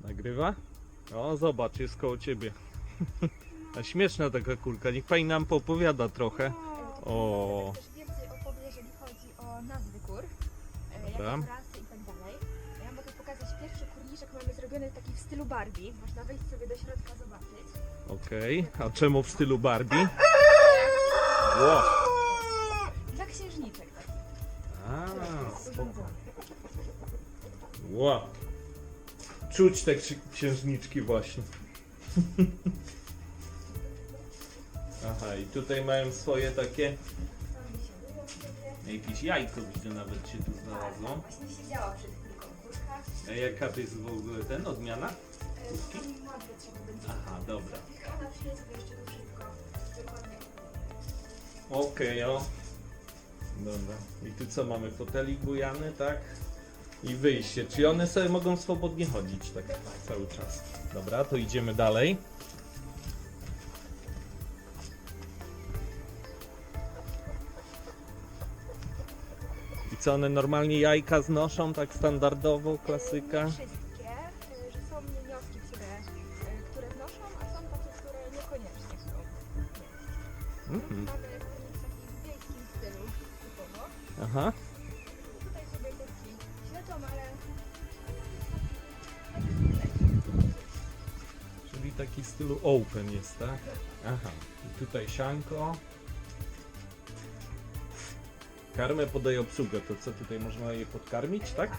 Nagrywa? O, zobacz, jest koło ciebie. A śmieszna taka kulka, niech pani nam poopowiada trochę. O. Też więcej opowie, jeżeli chodzi o nazwy kur, e, Dobra. jakie zrobiony taki w stylu Barbie. Można wejść sobie do środka zobaczyć. Okej, a czemu w stylu Barbie? Ło. Dla księżniczek taki. A, urządzony. Ło. Czuć te ksi- księżniczki właśnie. Aha, i tutaj mają swoje takie... Tam. Jakieś jajko widzę nawet się tu Tak, znalazło. właśnie siedziała przed chwilką kurka. A jaka to jest w ogóle ten, odmiana? E. Aha, dobra. Ona przyjdzie sobie jeszcze to wszystko dokładnie. Okej, o. Dobra. I tu co mamy? Fotelik bujany, tak? I wyjście. Czyli one sobie mogą swobodnie chodzić tak cały czas. Dobra, to idziemy dalej. Co one normalnie jajka znoszą, tak standardowo, klasyka? Nie wszystkie, e, że są wnioski, które, e, które wnoszą, a są takie, które niekoniecznie chcą. Mhm. Mamy kurnik taki w wiejskim stylu typowo. Aha. Tutaj sobie kurki śledzą, ale Czyli taki w stylu open jest, tak? Aha. I tutaj sianko. Karmę podaje obsługę, to co tutaj można je podkarmić, tak? Za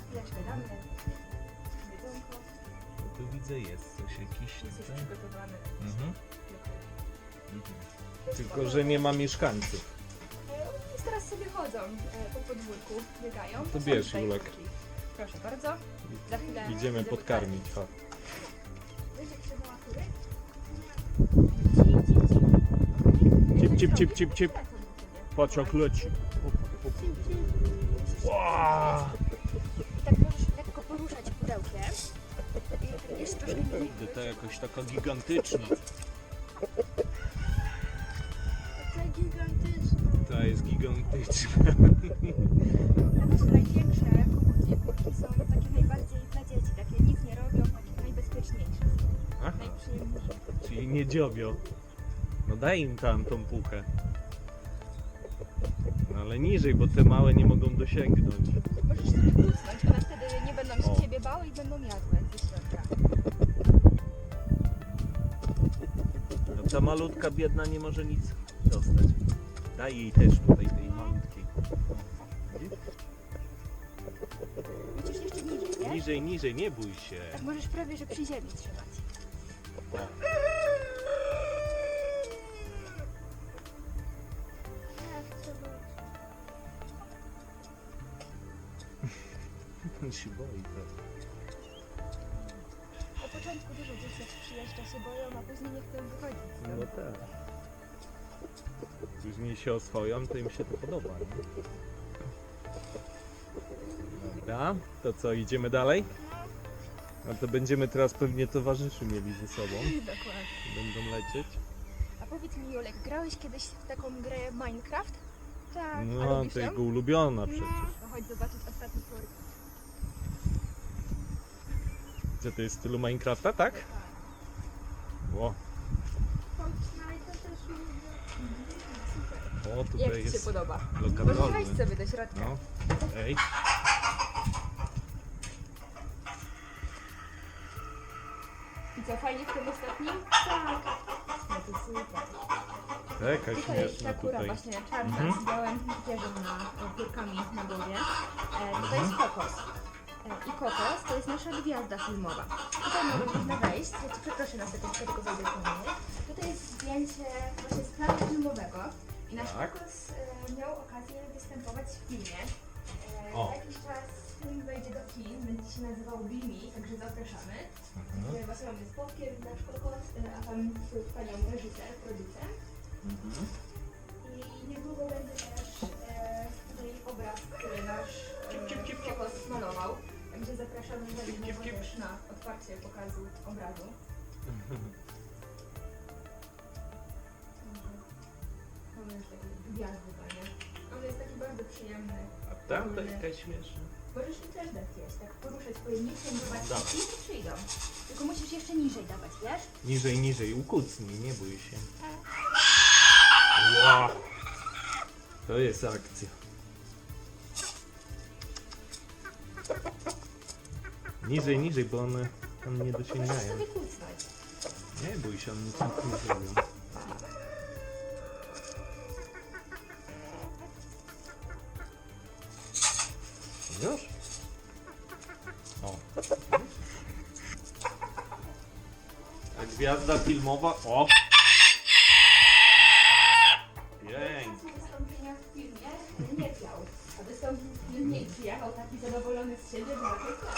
chwileczkę jedzonko. No tu widzę jest coś jakiś Jest już tutaj. przygotowany. Mhm. Mhm. Tylko, że nie ma mieszkańców. E, teraz sobie chodzą e, po podwórku, biegają. to są bierz, tutaj Julek. kurki. Proszę bardzo. Za chwilę Idziemy podkarmić. Chodź. Będzie trzymała kury? Cip, cip, cip, cip, cip. Pociąg leci. Wow. I tak możesz lekko poruszać pudełkiem. I jest troszkę mniej. Kurde, to jakoś taka gigantyczna. Taka gigantyczna. Ta jest gigantyczna. Nawet największe kurki są takie najbardziej dla dzieci. Takie nic nie robią, takie najbezpieczniejsze. Aha. Najprzyjemniejsze. Czyli nie dziobio. No daj im tam tą puchę. Ale niżej, bo te małe nie mogą dosięgnąć. Możesz sobie kusnąć, one wtedy nie będą się ciebie bały i będą jadły ze środka. No ta malutka biedna nie może nic dostać. Daj jej też tutaj tej malutkiej. Widzisz? Musisz jeszcze niżej, nie? Niżej, niżej, nie bój się. Tak możesz prawie, że przy ziemi trzymać. O. On się boi trochę. Na początku dużo dzieci przyjeżdża się boją, a później nie chcą wychodzić. No tak. Później się oswoją, to im się to podoba. Nie? Dobra, to co, idziemy dalej? No to będziemy teraz pewnie towarzyszy mieli ze sobą. Dokładnie. Będą lecieć. A powiedz mi Julek, grałeś kiedyś w taką grę Minecraft? Tak. No, to jego ulubiona przecież. No chodź zobaczyć ostatni twór. Co to jest w stylu Minecrafta, tak? Ło. O, Jak tutaj Ci się jest podoba? blokad Może rolny. wejść sobie do środka. No, ej. I co, fajnie w tym ostatnim? Tak. No to super. Taka Tutaj jest śmieszna ta kura tutaj. właśnie czarna Mhm. z białym pierzem na e, piórkami na głowie. E, tutaj jest kokos. E, I kokos to jest nasza gwiazda filmowa. Tutaj można wejść. Ja przeproszę na sekundkę, tylko wejdę po mnie. Tutaj jest zdjęcie właśnie z planu filmowego. I nasz Tak. kokos e, miał okazję występować w filmie. E, O. Za jakiś czas film wejdzie do kin, będzie się nazywał Bimi, także zapraszamy. Mhm. Mhm. Właśnie mamy spotkier, nasz kokos, e, a tam panią reżyser, producent. Mhm. I niedługo będzie też e, tutaj obraz, który nasz też na otwarcie pokazu obrazu. Mhm. Taki. On jest taki bardzo przyjemny. A tam to jest śmieszne. Możesz mi też dać jeść, tak poruszać swoim mięsiem, zobacz, Dobra. Tak. kiedy przyjdą. Tylko musisz jeszcze niżej dawać, wiesz? Niżej, niżej, ukucnij, nie bój się. Tak. Ła! To jest akcja. Niżej, niżej, bo one tam nie Możesz dosięgają. sobie kucnąć. Nie bój się, one nic nie zrobią. Już? O. A gwiazda filmowa. O! Pięknie. Podczas wystąpienia w filmie nie piał, a wystąpił w filmie i przyjechał taki zadowolony z siebie, że piał.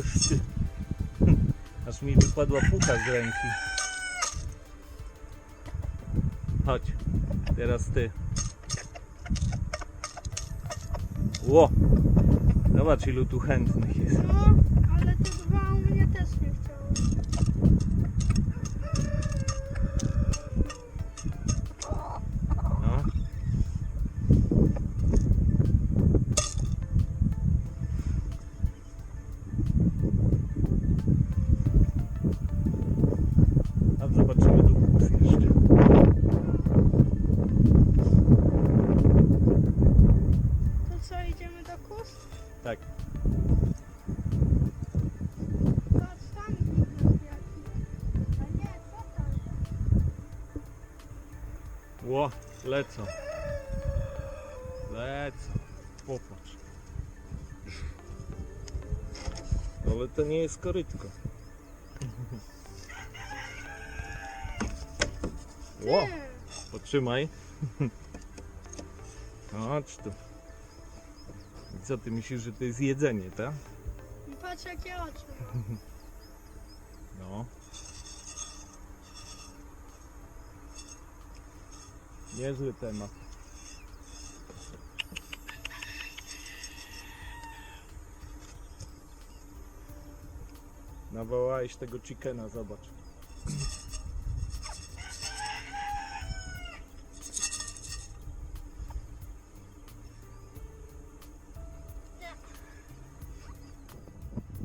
Ty. Aż mi wypadła pucha z ręki. Chodź. Teraz ty. Ło. Zobacz ilu tu chętnych jest. No, ale te dwa u mnie też nie chciały. Ło, lecą. Lecą. Popatrz. Ale to nie jest korytko. Ło, potrzymaj. Chodź tu. I co ty myślisz, że to jest jedzenie, tak? patrz jakie oczy. No. Niezły temat. Nawołałeś tego chickena, zobacz.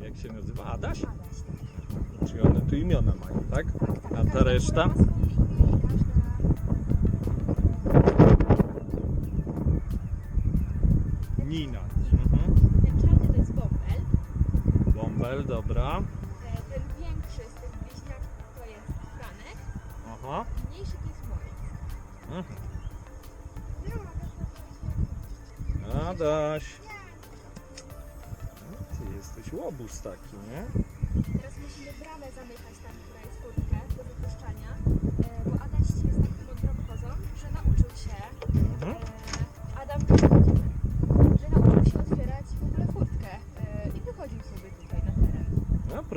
Jak się nazywa? Adaś? Czyli one tu imiona mają, tak? A ta reszta? Nina. Mhm. Ten czarny to jest bąbel. Bąbel, dobra. E, Ten większy z tych bliźniaków to jest Franek. Aha. Mniejszy to jest Morris. Mhm. Adaś. No, Ty jesteś łobuz taki, nie? Teraz musimy bramę zamykać tam, która jest furtkę do wypuszczania, e, bo Adaś jest taką mądrą kozą, że nauczył się, Mhm. e, Adam,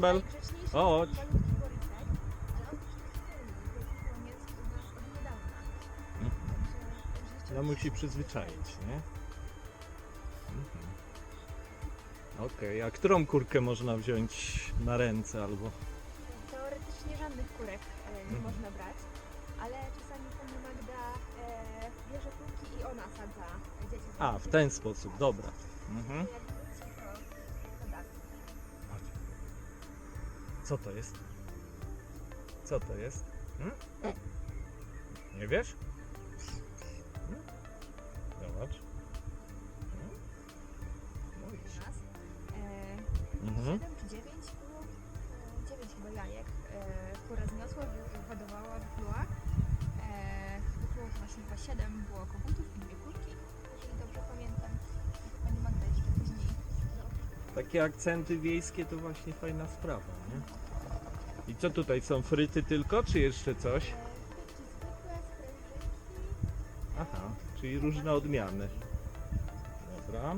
także jeszcze No musi przyzwyczaić, nie? Mhm. Okej, a którą kurkę można wziąć na ręce albo... Teoretycznie żadnych kurek e, nie Mhm. można brać, ale czasami pani Magda e, bierze kurki i ona sadza dzieci. A, w ten sposób, dobra. Mhm. Co to jest? Co to jest? Hmm? Nie wiesz? Hmm? Zobacz. Hmm? No u idź. nas. E, Mhm. 7 czy 9 było? E, 9 chyba jajek e, kura zniosła, wy- wyhodowała, wypluła. E, wypluło właśnie chyba 7 było koguntów Takie akcenty wiejskie to właśnie fajna sprawa, nie? I co tutaj są fryty tylko, czy jeszcze coś? Aha, czyli różne odmiany. Dobra.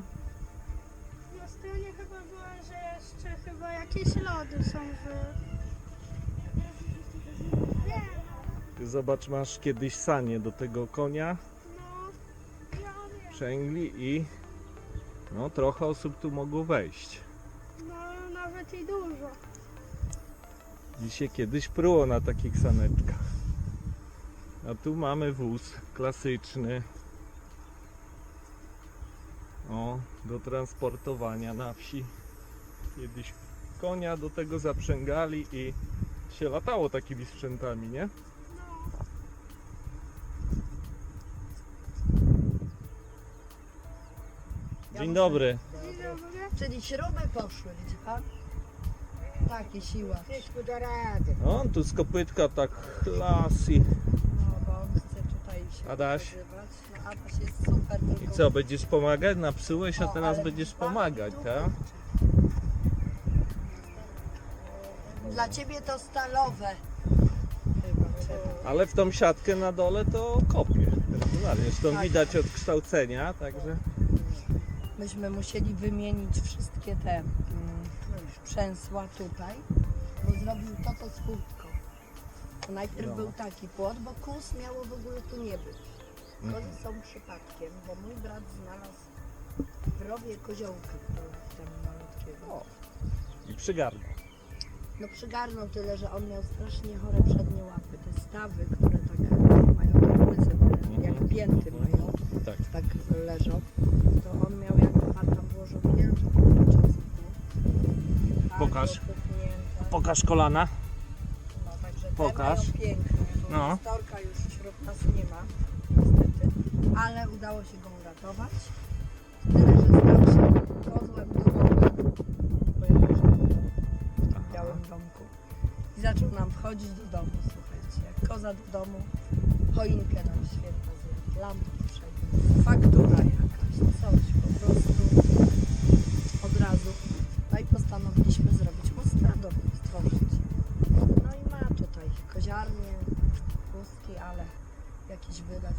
Na stronie chyba była, że jeszcze chyba jakieś lody są w... Ty zobacz, masz kiedyś sanie do tego konia, no, ja wiem. przęgli i no trochę osób tu mogło wejść. No, nawet i dużo. Dzisiaj kiedyś pruło na takich saneczkach. A tu mamy wóz klasyczny. O, do transportowania na wsi. Kiedyś konia do tego zaprzęgali i się latało takimi sprzętami, nie? Dzień dobry. Czyli śruby poszły, widzi pan? Takie siła. Przyszły do rady. O, tu z kopytka tak klasy. No bo on chce tutaj się Adaś. pokazywać. No Adaś jest super. I tylko- co, będziesz pomagać? Napsułeś, a O, teraz ale będziesz pomagać, tu tak? Dla ciebie to stalowe. Chyba. Ale w tą siatkę na dole to kopie. Regularnie. Zresztą Tak. widać od kształcenia, także. Myśmy musieli wymienić wszystkie te mm, przęsła tutaj, bo zrobił to, kurtką. To najpierw No. był taki płot, bo kus miało w ogóle tu nie być. Mhm. Kozy są przypadkiem, bo mój brat znalazł w rowie koziołka tam malutkiego. O. I przygarnął. No przygarnął tyle, że on miał strasznie chore przednie łapy. Te stawy, które tak mają te jak Mhm. pięty mają, Tak. tak leżą, Pokaż. Pokaż kolana. No, także pokaż. Te mają piękne, bo No. storka już wśród nas nie ma, niestety. Ale udało się go uratować. Tyle, że stał się kozłem domowym, bo ja mieszkam w białym domku. I zaczął nam wchodzić do domu, słuchajcie. Jak koza do domu, choinkę nam zjadł, lampę wszędzie, faktura jakaś, coś po prostu. No i postanowiliśmy zrobić mostrador, stworzyć. No i ma tutaj koziarnię, pustki, ale jakiś wylew